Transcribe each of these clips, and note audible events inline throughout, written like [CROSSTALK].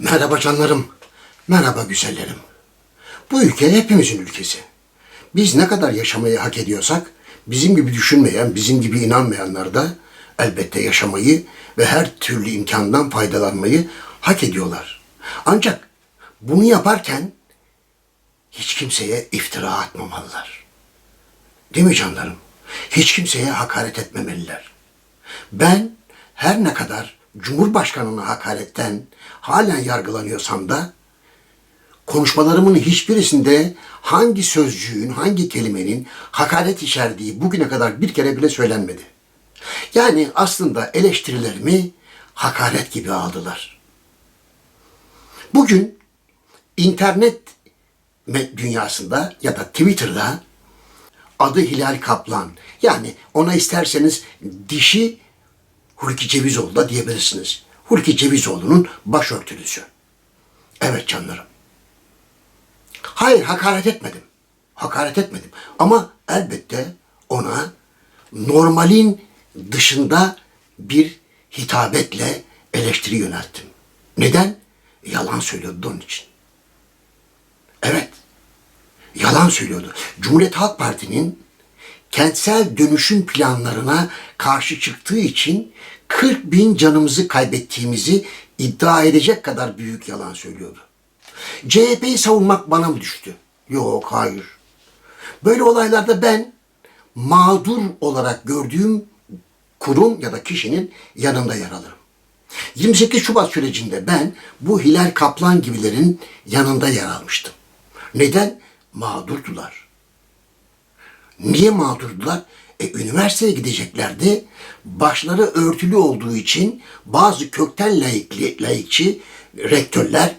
Merhaba canlarım. Merhaba güzellerim. Bu ülke hepimizin ülkesi. Biz ne kadar yaşamayı hak ediyorsak bizim gibi düşünmeyen, bizim gibi inanmayanlar da elbette yaşamayı ve her türlü imkandan faydalanmayı hak ediyorlar. Ancak bunu yaparken hiç kimseye iftira atmamalılar. Değil mi canlarım? Hiç kimseye hakaret etmemeliler. Ben her ne kadar Cumhurbaşkanına hakaretten halen yargılanıyorsam da konuşmalarımın hiçbirisinde hangi sözcüğün, hangi kelimenin hakaret içerdiği bugüne kadar bir kere bile söylenmedi. Yani aslında eleştirilerimi hakaret gibi aldılar. Bugün internet dünyasında ya da Twitter'da adı Hilal Kaplan. Yani ona isterseniz dişi Hulki Cevizoğlu da diyebilirsiniz. Hulki Cevizoğlu'nun başörtülüsü. Evet canlarım. Hayır hakaret etmedim. Hakaret etmedim. Ama elbette ona normalin dışında bir hitabetle eleştiri yönelttim. Neden? Yalan söylüyordu onun için. Evet. Yalan söylüyordu. Cumhuriyet Halk Parti'nin kentsel dönüşüm planlarına karşı çıktığı için 40 bin canımızı kaybettiğimizi iddia edecek kadar büyük yalan söylüyordu. CHP'yi savunmak bana mı düştü? Yok, hayır. Böyle olaylarda ben mağdur olarak gördüğüm kurum ya da kişinin yanında yer alırım. 28 Şubat sürecinde ben bu Hilal Kaplan gibilerin yanında yer almıştım. Neden? Mağdurdular. Niye mağdurdular? E, üniversiteye gideceklerdi. Başları örtülü olduğu için bazı kökten laikli, laikçi rektörler,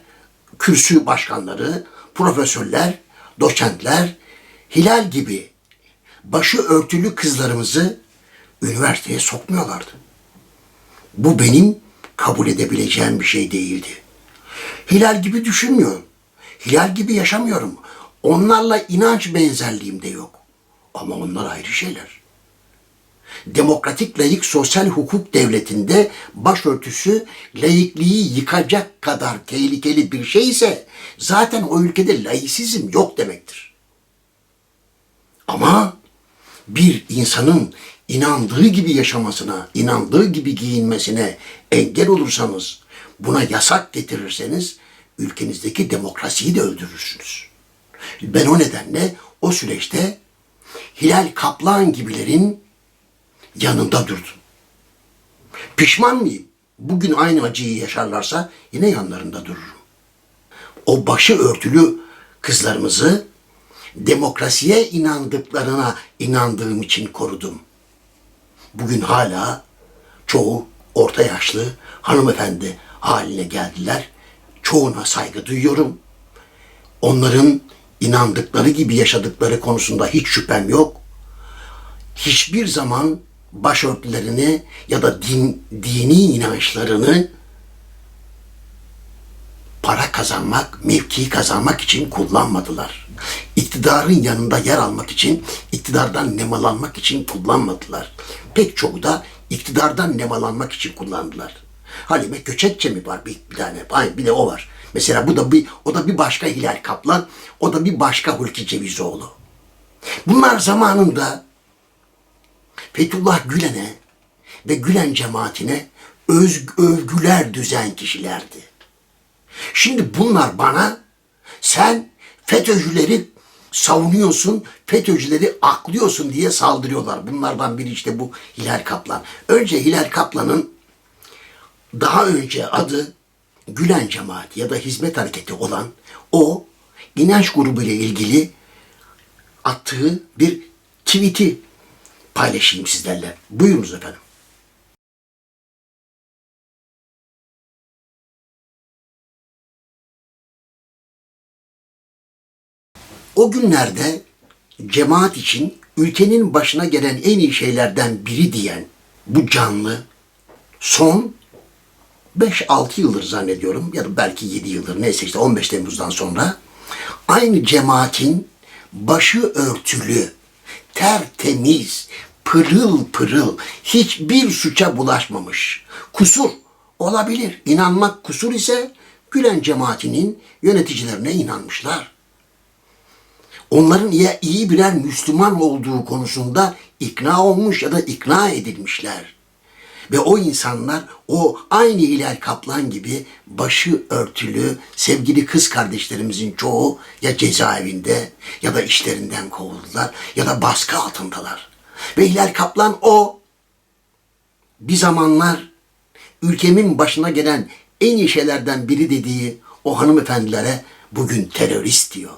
kürsü başkanları, profesörler, doçentler, Hilal gibi başı örtülü kızlarımızı üniversiteye sokmuyorlardı. Bu benim kabul edebileceğim bir şey değildi. Hilal gibi düşünmüyorum. Hilal gibi yaşamıyorum. Onlarla inanç benzerliğim de yok. Ama onlar ayrı şeyler. Demokratik layık sosyal hukuk devletinde başörtüsü laikliği yıkacak kadar tehlikeli bir şey ise zaten o ülkede laisizm yok demektir. Ama bir insanın inandığı gibi yaşamasına, inandığı gibi giyinmesine engel olursanız, buna yasak getirirseniz ülkenizdeki demokrasiyi de öldürürsünüz. Ben o nedenle o süreçte Hilal Kaplan gibilerin yanında durdum. Pişman mıyım? Bugün aynı acıyı yaşarlarsa yine yanlarında dururum. O başı örtülü kızlarımızı demokrasiye inandıklarına inandığım için korudum. Bugün hala çoğu orta yaşlı hanımefendi haline geldiler. Çoğuna saygı duyuyorum. Onların inandıkları gibi yaşadıkları konusunda hiç şüphem yok. Hiçbir zaman başörtülerini ya da din, dini inançlarını para kazanmak, mevki kazanmak için kullanmadılar. İktidarın yanında yer almak için, iktidardan nemalanmak için kullanmadılar. Pek çoğu da iktidardan nemalanmak için kullandılar. Halime Göçekçe mi var bir, bir tane? Ay bir de o var. Mesela bu da bir o da bir başka Hilal Kaplan, o da bir başka Hulki Cevizoğlu. Bunlar zamanında Fethullah Gülen'e ve Gülen cemaatine öz, övgüler düzen kişilerdi. Şimdi bunlar bana sen FETÖ'cüleri savunuyorsun, FETÖ'cüleri aklıyorsun diye saldırıyorlar. Bunlardan biri işte bu Hilal Kaplan. Önce Hilal Kaplan'ın daha önce adı Gülen Cemaati ya da Hizmet Hareketi olan o inanç grubu ile ilgili attığı bir tweet'i paylaşayım sizlerle. Buyurunuz efendim. O günlerde cemaat için ülkenin başına gelen en iyi şeylerden biri diyen bu canlı son 5-6 yıldır zannediyorum ya da belki 7 yıldır neyse işte 15 Temmuz'dan sonra aynı cemaatin başı örtülü, tertemiz, pırıl pırıl, hiçbir suça bulaşmamış. Kusur olabilir. İnanmak kusur ise Gülen cemaatinin yöneticilerine inanmışlar. Onların ya iyi birer Müslüman olduğu konusunda ikna olmuş ya da ikna edilmişler. Ve o insanlar o aynı Hilal Kaplan gibi başı örtülü sevgili kız kardeşlerimizin çoğu ya cezaevinde ya da işlerinden kovuldular ya da baskı altındalar. Ve Hilal Kaplan o bir zamanlar ülkemin başına gelen en iyi şeylerden biri dediği o hanımefendilere bugün terörist diyor.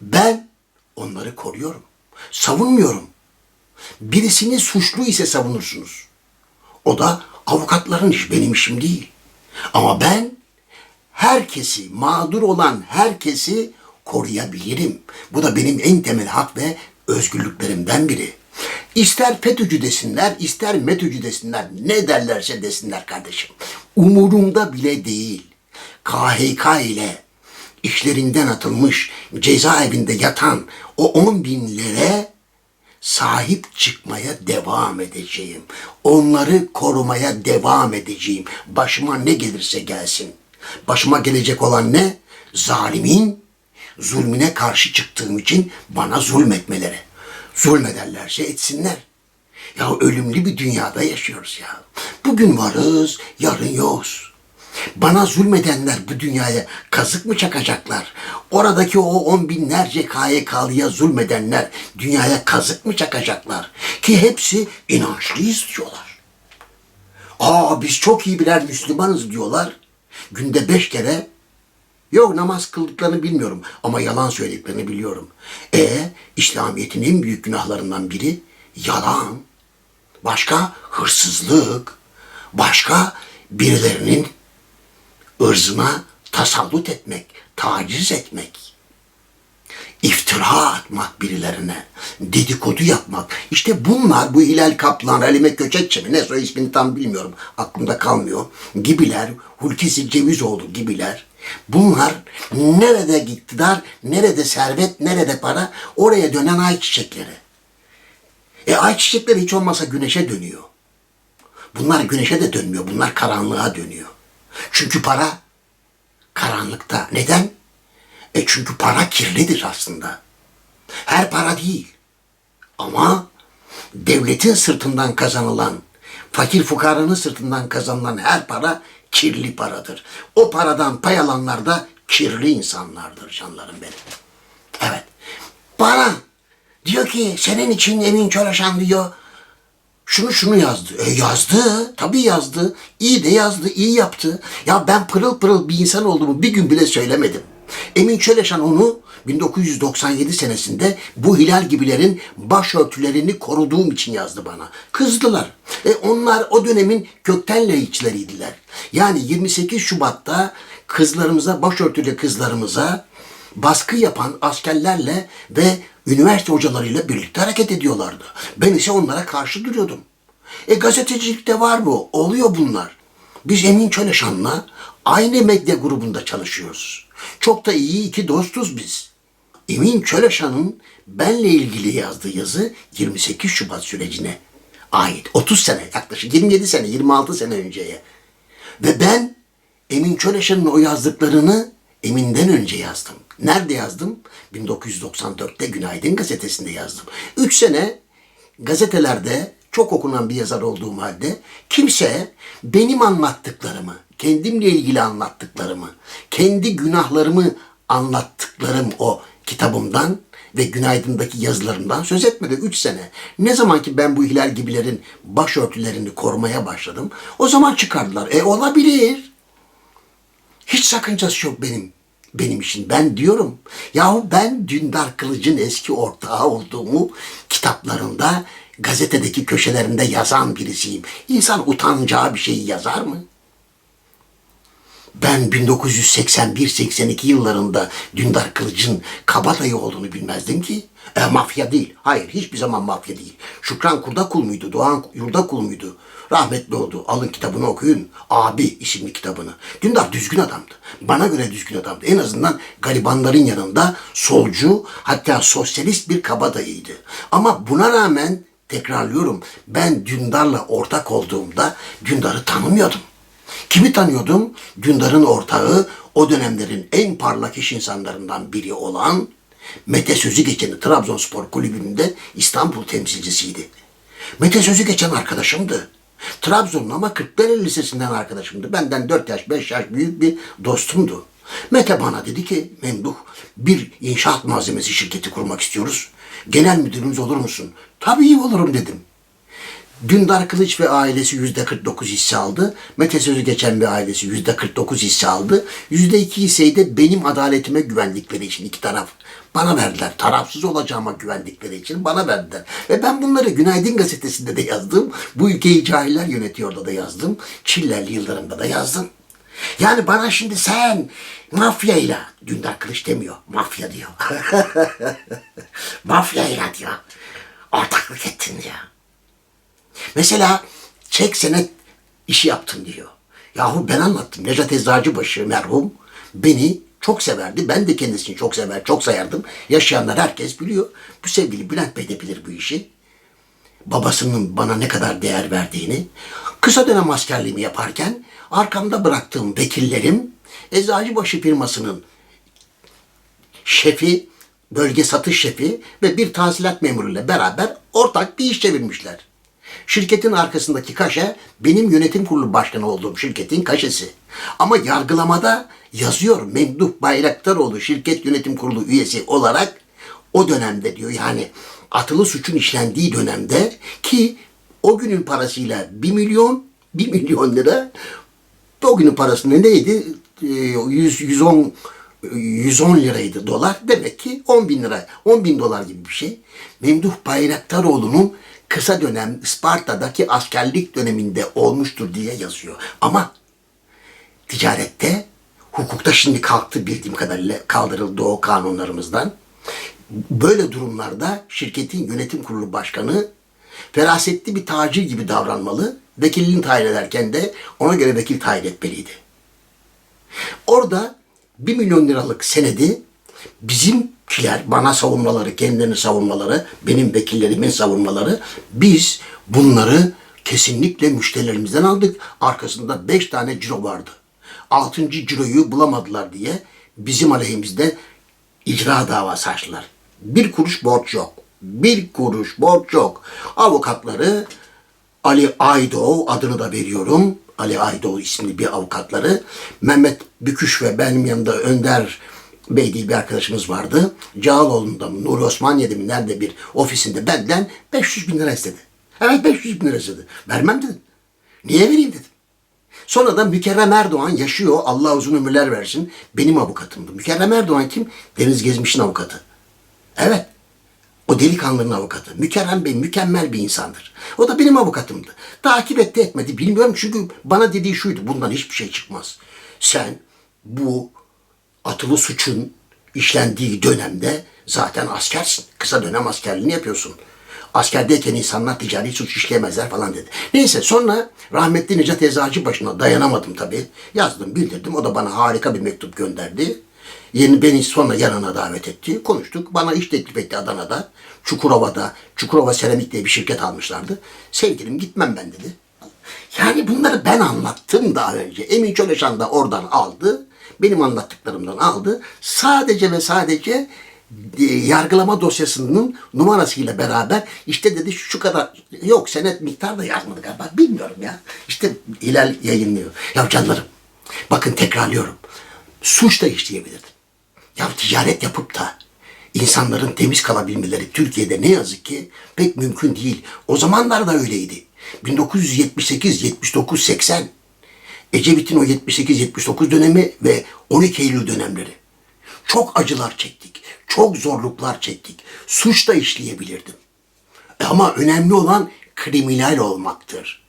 Ben onları koruyorum. Savunmuyorum. Birisini suçlu ise savunursunuz. O da avukatların işi, benim işim değil. Ama ben herkesi, mağdur olan herkesi koruyabilirim. Bu da benim en temel hak ve özgürlüklerimden biri. İster FETÖ'cü desinler, ister METÖ'cü desinler, ne derlerse desinler kardeşim. Umurumda bile değil. KHK ile işlerinden atılmış, cezaevinde yatan o on binlere sahip çıkmaya devam edeceğim. Onları korumaya devam edeceğim. Başıma ne gelirse gelsin. Başıma gelecek olan ne? Zalimin zulmüne karşı çıktığım için bana zulmetmeleri. Zulmederlerse etsinler. Ya ölümlü bir dünyada yaşıyoruz ya. Bugün varız, yarın yokuz. Bana zulmedenler bu dünyaya kazık mı çakacaklar? Oradaki o on binlerce KYK'lıya zulmedenler dünyaya kazık mı çakacaklar? Ki hepsi inançlıyız diyorlar. Aa biz çok iyi birer Müslümanız diyorlar. Günde beş kere Yok namaz kıldıklarını bilmiyorum ama yalan söylediklerini biliyorum. E İslamiyet'in en büyük günahlarından biri yalan. Başka hırsızlık. Başka birilerinin ırzına tasallut etmek, taciz etmek. iftira atmak birilerine, dedikodu yapmak. İşte bunlar bu Hilal Kaplan, Halime Köçekçi mi ne soy ismini tam bilmiyorum. Aklımda kalmıyor. Gibiler, Hulkisi Cevizoğlu gibiler. Bunlar nerede iktidar, nerede servet, nerede para oraya dönen ayçiçekleri. E ayçiçekleri hiç olmazsa güneşe dönüyor. Bunlar güneşe de dönmüyor. Bunlar karanlığa dönüyor. Çünkü para karanlıkta. Neden? E çünkü para kirlidir aslında. Her para değil. Ama devletin sırtından kazanılan, fakir fukaranın sırtından kazanılan her para kirli paradır. O paradan pay alanlar da kirli insanlardır canlarım benim. Evet. Bana diyor ki senin için Emin Çoraşan diyor şunu şunu yazdı. E yazdı. Tabii yazdı. İyi de yazdı. iyi yaptı. Ya ben pırıl pırıl bir insan olduğumu bir gün bile söylemedim. Emin Çeleşan onu 1997 senesinde bu hilal gibilerin başörtülerini koruduğum için yazdı bana. Kızdılar. E onlar o dönemin kökten laikçileriydiler. Yani 28 Şubat'ta kızlarımıza, başörtülü kızlarımıza baskı yapan askerlerle ve üniversite hocalarıyla birlikte hareket ediyorlardı. Ben ise onlara karşı duruyordum. E gazetecilikte var bu. Oluyor bunlar. Biz Emin Çöleşan'la aynı medya grubunda çalışıyoruz. Çok da iyi iki dostuz biz. Emin Çöleşan'ın benle ilgili yazdığı yazı 28 Şubat sürecine ait. 30 sene yaklaşık 27 sene 26 sene önceye. Ve ben Emin Çöleşan'ın o yazdıklarını Emin'den önce yazdım. Nerede yazdım? 1994'te Günaydın gazetesinde yazdım. Üç sene gazetelerde çok okunan bir yazar olduğum halde kimse benim anlattıklarımı, kendimle ilgili anlattıklarımı, kendi günahlarımı anlattıklarım o kitabımdan ve Günaydın'daki yazılarımdan söz etmedi. Üç sene. Ne zaman ki ben bu hilal gibilerin başörtülerini korumaya başladım, o zaman çıkardılar. E olabilir. Hiç sakıncası yok benim benim için. Ben diyorum yahu ben Dündar Kılıç'ın eski ortağı olduğumu kitaplarında gazetedeki köşelerinde yazan birisiyim. İnsan utanacağı bir şeyi yazar mı? Ben 1981-82 yıllarında Dündar Kılıç'ın kabadayı olduğunu bilmezdim ki. E, mafya değil. Hayır hiçbir zaman mafya değil. Şükran Kurdakul muydu? Doğan Yurdakul muydu? Rahmetli oldu. Alın kitabını okuyun. Abi isimli kitabını. Dündar düzgün adamdı. Bana göre düzgün adamdı. En azından garibanların yanında solcu hatta sosyalist bir kabadayıydı. Ama buna rağmen tekrarlıyorum ben Dündar'la ortak olduğumda Dündar'ı tanımıyordum. Kimi tanıyordum? Dündar'ın ortağı o dönemlerin en parlak iş insanlarından biri olan Mete Sözü Geçen'i Trabzonspor Kulübü'nde İstanbul temsilcisiydi. Mete Sözü Geçen arkadaşımdı. Trabzonlu ama Kırklareli Lisesi'nden arkadaşımdı. Benden 4 yaş 5 yaş büyük bir dostumdu. Mete bana dedi ki Memduh bir inşaat malzemesi şirketi kurmak istiyoruz. Genel müdürümüz olur musun? Tabii olurum dedim. Dündar Kılıç ve ailesi yüzde 49 hisse aldı. Mete Sözü geçen bir ailesi yüzde 49 hisse aldı. Yüzde 2 hisseyi de benim adaletime güvendikleri için iki taraf bana verdiler. Tarafsız olacağıma güvendikleri için bana verdiler. Ve ben bunları Günaydın Gazetesi'nde de yazdım. Bu ülkeyi cahiller yönetiyorda da yazdım. Çillerli yıllarımda da yazdım. Yani bana şimdi sen mafyayla, Dündar Kılıç demiyor, mafya diyor. [LAUGHS] mafyayla diyor. Ortaklık ettin diyor. Mesela çek senet işi yaptım diyor. Yahu ben anlattım. Necat Eczacıbaşı merhum beni çok severdi. Ben de kendisini çok sever, çok sayardım. Yaşayanlar herkes biliyor. Bu sevgili Bülent Bey de bilir bu işi. Babasının bana ne kadar değer verdiğini. Kısa dönem askerliğimi yaparken arkamda bıraktığım vekillerim Eczacıbaşı firmasının şefi, bölge satış şefi ve bir tahsilat memuruyla beraber ortak bir iş çevirmişler. Şirketin arkasındaki kaşe benim yönetim kurulu başkanı olduğum şirketin kaşesi. Ama yargılamada yazıyor Memduh Bayraktaroğlu şirket yönetim kurulu üyesi olarak o dönemde diyor yani atılı suçun işlendiği dönemde ki o günün parasıyla 1 milyon 1 milyon lira o günün parası ne neydi? Ee, 100, 110 110 liraydı dolar. Demek ki 10 bin lira, 10 bin dolar gibi bir şey. Memduh Bayraktaroğlu'nun kısa dönem Sparta'daki askerlik döneminde olmuştur diye yazıyor. Ama ticarette, hukukta şimdi kalktı bildiğim kadarıyla kaldırıldı o kanunlarımızdan. Böyle durumlarda şirketin yönetim kurulu başkanı ferasetli bir tacir gibi davranmalı. Vekilliğini tayin ederken de ona göre vekil tayin etmeliydi. Orada 1 milyon liralık senedi bizimkiler bana savunmaları, kendilerini savunmaları, benim vekillerimin savunmaları biz bunları kesinlikle müşterilerimizden aldık. Arkasında 5 tane ciro vardı. 6. ciroyu bulamadılar diye bizim aleyhimizde icra davası açtılar. Bir kuruş borç yok. Bir kuruş borç yok. Avukatları Ali Aydoğ adını da veriyorum. Ali Aydoğ isimli bir avukatları. Mehmet Büküş ve benim yanımda Önder Bey diye bir arkadaşımız vardı. Cağaloğlu'nda mı, Nuri Osmaniye'de mi nerede bir ofisinde benden 500 bin lira istedi. Evet 500 bin lira istedi. Vermem dedim. Niye vereyim dedim. Sonra da Mükerrem Erdoğan yaşıyor. Allah uzun ömürler versin. Benim avukatımdı. Mükerrem Erdoğan kim? Deniz Gezmiş'in avukatı. Evet. O delikanlının avukatı. Mükerrem Bey mükemmel bir insandır. O da benim avukatımdı. Takip etti etmedi bilmiyorum çünkü bana dediği şuydu. Bundan hiçbir şey çıkmaz. Sen bu atılı suçun işlendiği dönemde zaten askersin. Kısa dönem askerliğini yapıyorsun. Askerdeyken insanlar ticari suç işleyemezler falan dedi. Neyse sonra rahmetli Necat Eczacı başına dayanamadım tabii. Yazdım bildirdim. O da bana harika bir mektup gönderdi. Yeni beni sonra yanına davet etti. Konuştuk. Bana iş teklif etti Adana'da. Çukurova'da. Çukurova Seramik diye bir şirket almışlardı. Sevgilim gitmem ben dedi. Yani bunları ben anlattım daha önce. Emin Çöleşan da oradan aldı. Benim anlattıklarımdan aldı. Sadece ve sadece e, yargılama dosyasının numarasıyla beraber işte dedi şu kadar yok senet miktar da yazmadı galiba bilmiyorum ya. İşte Hilal yayınlıyor. Ya canlarım bakın tekrarlıyorum. Suç da işleyebilirdim. Ya ticaret yapıp da insanların temiz kalabilmeleri Türkiye'de ne yazık ki pek mümkün değil. O zamanlar da öyleydi. 1978, 79, 80 Ecevit'in o 78-79 dönemi ve 12 Eylül dönemleri. Çok acılar çektik. Çok zorluklar çektik. Suç da işleyebilirdim. E Ama önemli olan kriminal olmaktır.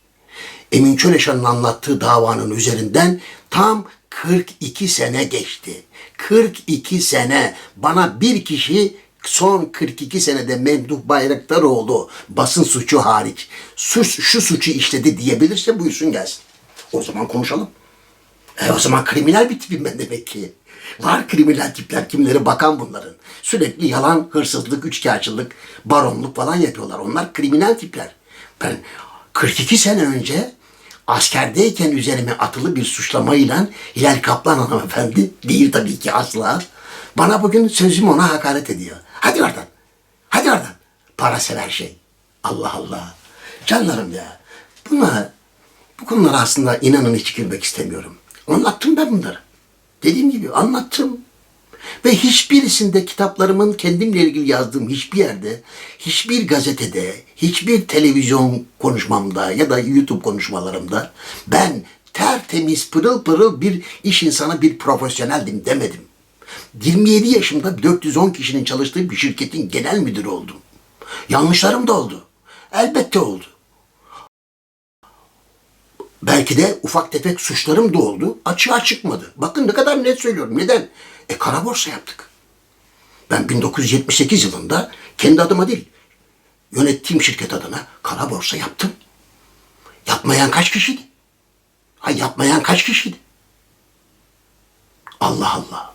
Emin Çöleşan'ın anlattığı davanın üzerinden tam 42 sene geçti. 42 sene bana bir kişi son 42 senede Memduh Bayraktaroğlu basın suçu hariç suç, şu suçu işledi diyebilirse buyursun gelsin. O zaman konuşalım. E o zaman kriminal bir tipim ben demek ki. Var kriminal tipler kimleri bakan bunların. Sürekli yalan, hırsızlık, üçkağıtçılık, baronluk falan yapıyorlar. Onlar kriminal tipler. Ben 42 sene önce askerdeyken üzerime atılı bir suçlamayla Hilal Kaplan hanımefendi değil tabii ki asla. Bana bugün sözüm ona hakaret ediyor. Hadi oradan. Hadi oradan. Para sever şey. Allah Allah. Canlarım ya. Buna, bu konulara aslında inanın hiç girmek istemiyorum. Anlattım ben bunları. Dediğim gibi anlattım. Ve hiçbirisinde kitaplarımın kendimle ilgili yazdığım hiçbir yerde, hiçbir gazetede, hiçbir televizyon konuşmamda ya da YouTube konuşmalarımda ben tertemiz pırıl pırıl bir iş insanı, bir profesyoneldim demedim. 27 yaşımda 410 kişinin çalıştığı bir şirketin genel müdürü oldum. Yanlışlarım da oldu. Elbette oldu. Belki de ufak tefek suçlarım da oldu. Açığa çıkmadı. Bakın ne kadar net söylüyorum. Neden? E kara borsa yaptık. Ben 1978 yılında kendi adıma değil, yönettiğim şirket adına kara borsa yaptım. Yapmayan kaç kişiydi? Ha yapmayan kaç kişiydi? Allah Allah.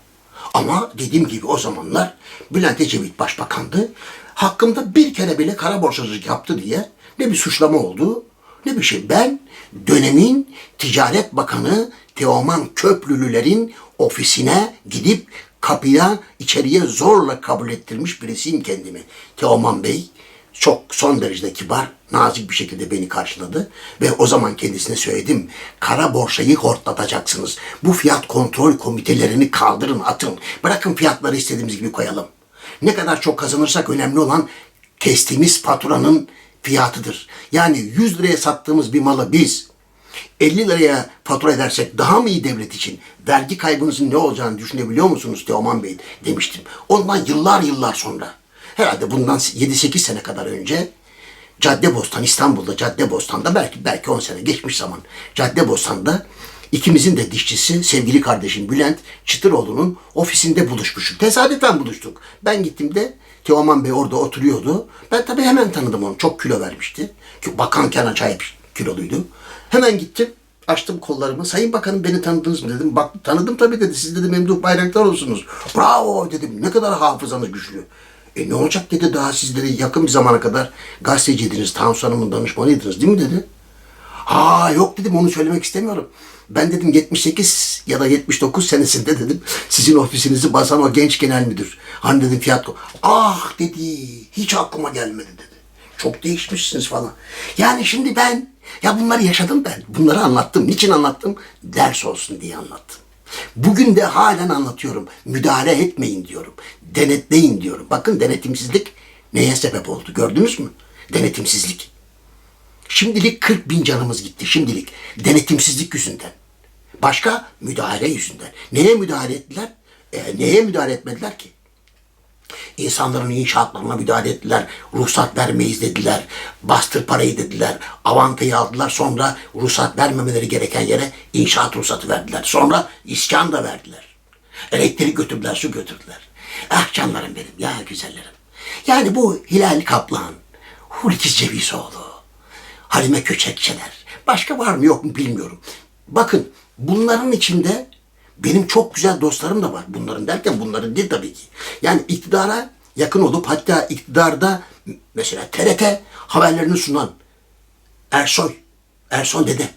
Ama dediğim gibi o zamanlar Bülent Ecevit başbakandı. Hakkımda bir kere bile kara borsacılık yaptı diye ne bir suçlama oldu ne bir şey. Ben dönemin Ticaret Bakanı Teoman Köprülülerin ofisine gidip kapıya içeriye zorla kabul ettirmiş birisiyim kendimi. Teoman Bey çok son derece kibar, nazik bir şekilde beni karşıladı ve o zaman kendisine söyledim. Kara borsayı hortlatacaksınız. Bu fiyat kontrol komitelerini kaldırın, atın. Bırakın fiyatları istediğimiz gibi koyalım. Ne kadar çok kazanırsak önemli olan kestiğimiz faturanın fiyatıdır. Yani 100 liraya sattığımız bir malı biz 50 liraya fatura edersek daha mı iyi devlet için? Vergi kaybınızın ne olacağını düşünebiliyor musunuz Teoman Bey demiştim. Ondan yıllar yıllar sonra herhalde bundan 7-8 sene kadar önce Caddebostan İstanbul'da Caddebostan'da belki belki 10 sene geçmiş zaman Caddebostan'da ikimizin de dişçisi sevgili kardeşim Bülent Çıtıroğlu'nun ofisinde buluşmuştuk. Tesadüfen buluştuk. Ben gittiğimde Teoman Bey orada oturuyordu. Ben tabii hemen tanıdım onu. Çok kilo vermişti. Ki Bakanken acayip kiloluydu. Hemen gittim. Açtım kollarımı. Sayın Bakanım beni tanıdınız mı dedim. Bak tanıdım tabii dedi. Siz dedi Memduh Bayraktar olsunuz. Bravo dedim. Ne kadar hafızanız güçlü. E ne olacak dedi daha siz dedi yakın bir zamana kadar gazeteciydiniz. Tansu Hanım'ın danışmanıydınız değil mi dedi. Ha yok dedim onu söylemek istemiyorum. Ben dedim 78 ya da 79 senesinde dedim sizin ofisinizi basan o genç genel müdür. Hani dedim fiyat Ah dedi hiç aklıma gelmedi dedi. Çok değişmişsiniz falan. Yani şimdi ben ya bunları yaşadım ben. Bunları anlattım. Niçin anlattım? Ders olsun diye anlattım. Bugün de halen anlatıyorum. Müdahale etmeyin diyorum. Denetleyin diyorum. Bakın denetimsizlik neye sebep oldu gördünüz mü? Denetimsizlik. Şimdilik 40 bin canımız gitti şimdilik. Denetimsizlik yüzünden. Başka müdahale yüzünden. Neye müdahale ettiler? E, neye müdahale etmediler ki? İnsanların inşaatlarına müdahale ettiler. Ruhsat vermeyiz dediler. Bastır parayı dediler. Avantayı aldılar. Sonra ruhsat vermemeleri gereken yere inşaat ruhsatı verdiler. Sonra iskan da verdiler. Elektrik götürdüler, su götürdüler. Ah canlarım benim, ya güzellerim. Yani bu Hilal Kaplan, Hulki Cevizoğlu, Halime Köçekçeler. Başka var mı yok mu bilmiyorum. Bakın bunların içinde benim çok güzel dostlarım da var. Bunların derken bunların değil tabii ki. Yani iktidara yakın olup hatta iktidarda mesela TRT haberlerini sunan Ersoy, Ersoy dede.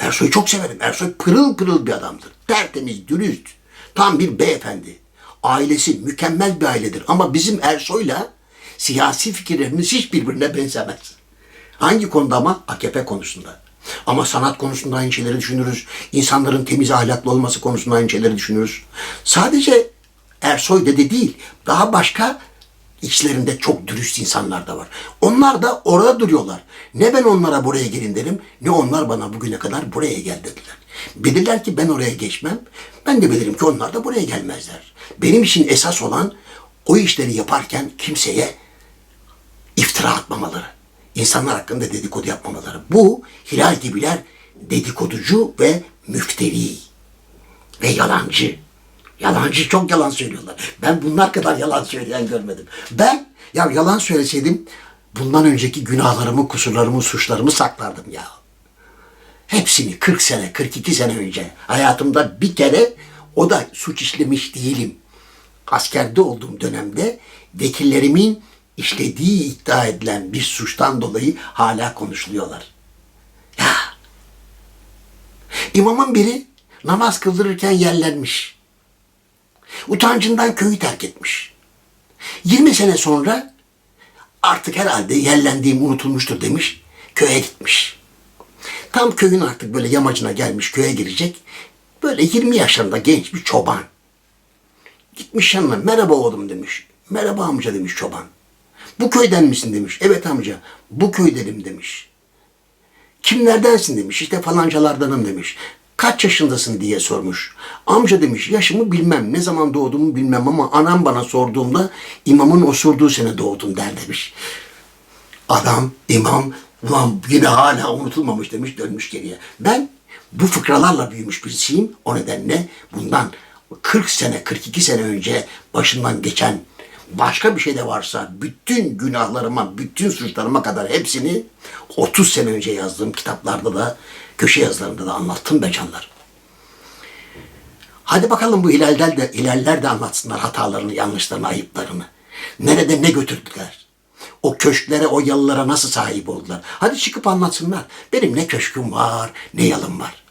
Ersoy'u çok severim. Ersoy pırıl pırıl bir adamdır. Tertemiz, dürüst. Tam bir beyefendi. Ailesi mükemmel bir ailedir. Ama bizim Ersoy'la siyasi fikirlerimiz hiç birbirine benzemez. Hangi konuda ama? AKP konusunda. Ama sanat konusunda aynı şeyleri düşünürüz. İnsanların temiz ahlaklı olması konusunda aynı şeyleri düşünürüz. Sadece Ersoy dede değil, daha başka içlerinde çok dürüst insanlar da var. Onlar da orada duruyorlar. Ne ben onlara buraya gelin derim, ne onlar bana bugüne kadar buraya gel dediler. Bilirler ki ben oraya geçmem, ben de bilirim ki onlar da buraya gelmezler. Benim için esas olan o işleri yaparken kimseye iftira atmamaları, insanlar hakkında dedikodu yapmamaları. Bu Hilal gibiler dedikoducu ve müfteri ve yalancı. Yalancı çok yalan söylüyorlar. Ben bunlar kadar yalan söyleyen görmedim. Ben ya yalan söyleseydim bundan önceki günahlarımı, kusurlarımı, suçlarımı saklardım ya. Hepsini 40 sene, 42 sene önce hayatımda bir kere o da suç işlemiş değilim. Askerde olduğum dönemde vekillerimin işlediği iddia edilen bir suçtan dolayı hala konuşuluyorlar. Ya İmamın biri namaz kıldırırken yerlenmiş. Utancından köyü terk etmiş. 20 sene sonra artık herhalde yerlendiğim unutulmuştur demiş. Köye gitmiş. Tam köyün artık böyle yamacına gelmiş köye girecek. Böyle 20 yaşlarında genç bir çoban. Gitmiş yanına merhaba oğlum demiş. Merhaba amca demiş çoban. Bu köyden misin demiş. Evet amca bu köydenim demiş. Kimlerdensin demiş. İşte falancalardanım demiş. Kaç yaşındasın diye sormuş. Amca demiş yaşımı bilmem ne zaman doğduğumu bilmem ama anam bana sorduğumda imamın osurduğu sene doğdum der demiş. Adam imam ulan yine hala unutulmamış demiş dönmüş geriye. Ben bu fıkralarla büyümüş birisiyim. O nedenle bundan 40 sene 42 sene önce başından geçen başka bir şey de varsa bütün günahlarıma, bütün suçlarıma kadar hepsini 30 sene önce yazdığım kitaplarda da köşe yazılarında da anlattım be canlar. Hadi bakalım bu hilaller de, hilaller de anlatsınlar hatalarını, yanlışlarını, ayıplarını. Nerede ne götürdüler? O köşklere, o yalılara nasıl sahip oldular? Hadi çıkıp anlatsınlar. Benim ne köşküm var, ne yalım var.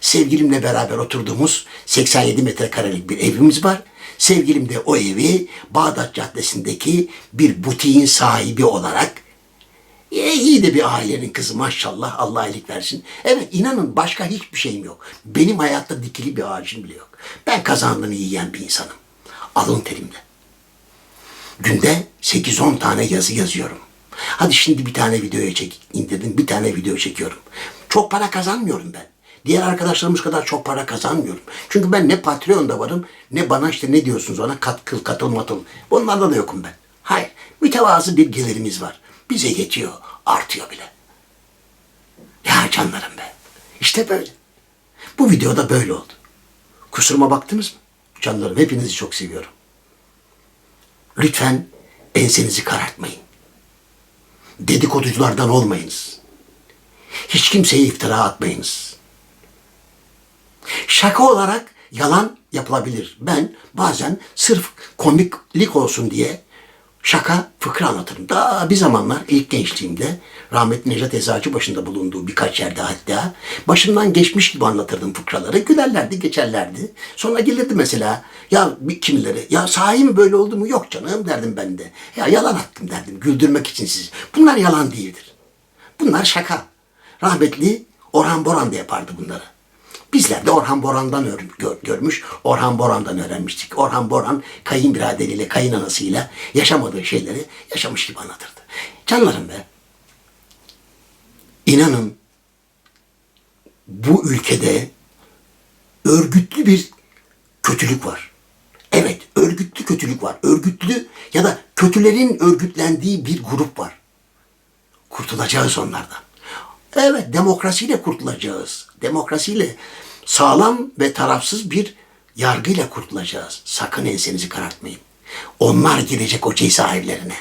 Sevgilimle beraber oturduğumuz 87 metrekarelik bir evimiz var. Sevgilim de o evi Bağdat Caddesi'ndeki bir butiğin sahibi olarak e, iyi de bir ailenin kızı maşallah Allah iyilik versin. Evet inanın başka hiçbir şeyim yok. Benim hayatta dikili bir ağacım bile yok. Ben kazandığını yiyen bir insanım. Alın terimle. Günde 8-10 tane yazı yazıyorum. Hadi şimdi bir tane videoya çek, indirdim bir tane video çekiyorum. Çok para kazanmıyorum ben. Diğer arkadaşlarımız kadar çok para kazanmıyorum. Çünkü ben ne Patreon'da varım ne bana işte ne diyorsunuz ona katkıl katıl matıl. Bunlarda da yokum ben. Hayır mütevazı bir gelirimiz var. Bize yetiyor artıyor bile. Ya canlarım be. İşte böyle. Bu videoda böyle oldu. Kusuruma baktınız mı? Canlarım hepinizi çok seviyorum. Lütfen ensenizi karartmayın. Dedikoduculardan olmayınız. Hiç kimseye iftira atmayınız. Şaka olarak yalan yapılabilir. Ben bazen sırf komiklik olsun diye şaka fıkra anlatırım. Daha bir zamanlar ilk gençliğimde rahmetli Necdet Eczacı başında bulunduğu birkaç yerde hatta başımdan geçmiş gibi anlatırdım fıkraları. Gülerlerdi, geçerlerdi. Sonra gelirdi mesela ya kimileri ya sahi mi böyle oldu mu? Yok canım derdim ben de. Ya yalan attım derdim güldürmek için sizi. Bunlar yalan değildir. Bunlar şaka. Rahmetli Orhan Boran da yapardı bunları. Bizler de Orhan Boran'dan ör- gör- görmüş, Orhan Boran'dan öğrenmiştik. Orhan Boran kayınbiraderiyle, kayınanasıyla yaşamadığı şeyleri yaşamış gibi anlatırdı. Canlarım be, inanın bu ülkede örgütlü bir kötülük var. Evet, örgütlü kötülük var. Örgütlü ya da kötülerin örgütlendiği bir grup var. Kurtulacağız onlardan. Evet, demokrasiyle kurtulacağız. Demokrasiyle sağlam ve tarafsız bir yargıyla kurtulacağız. Sakın ensenizi karartmayın. Onlar girecek o cezaevlerine.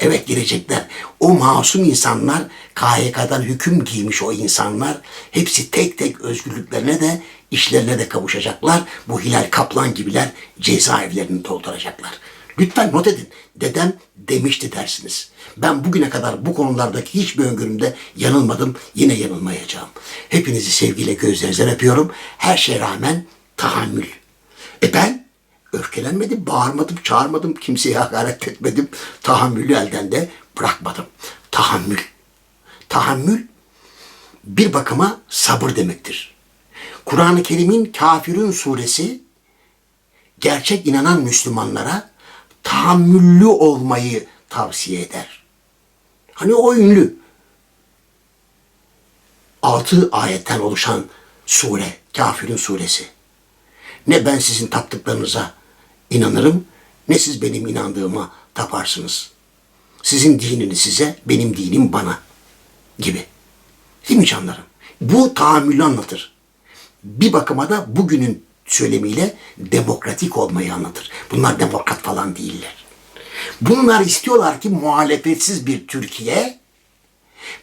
Evet girecekler. O masum insanlar, KHK'dan hüküm giymiş o insanlar, hepsi tek tek özgürlüklerine de, işlerine de kavuşacaklar. Bu Hilal Kaplan gibiler cezaevlerini dolduracaklar. Lütfen not edin. Dedem demişti dersiniz. Ben bugüne kadar bu konulardaki hiçbir öngörümde yanılmadım. Yine yanılmayacağım. Hepinizi sevgiyle gözlerinizden öpüyorum. Her şeye rağmen tahammül. E ben öfkelenmedim, bağırmadım, çağırmadım, kimseye hakaret etmedim. Tahammülü elden de bırakmadım. Tahammül. Tahammül bir bakıma sabır demektir. Kur'an-ı Kerim'in Kafirun suresi gerçek inanan Müslümanlara tahammüllü olmayı tavsiye eder. Hani o ünlü altı ayetten oluşan sure, Kafirun suresi. Ne ben sizin taptıklarınıza inanırım, ne siz benim inandığıma taparsınız. Sizin dininiz size, benim dinim bana gibi. Değil mi canlarım? Bu tahammülü anlatır. Bir bakıma da bugünün söylemiyle demokratik olmayı anlatır. Bunlar demokrat falan değiller. Bunlar istiyorlar ki muhalefetsiz bir Türkiye,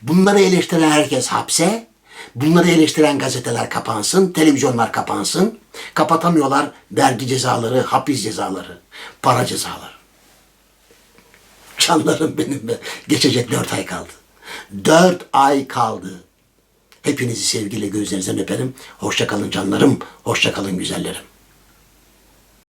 bunları eleştiren herkes hapse, bunları eleştiren gazeteler kapansın, televizyonlar kapansın, kapatamıyorlar vergi cezaları, hapis cezaları, para cezaları. Canlarım benim be. Geçecek dört ay kaldı. Dört ay kaldı. Hepinizi sevgiyle gözlerinizden öperim. Hoşça kalın canlarım, hoşça kalın güzellerim.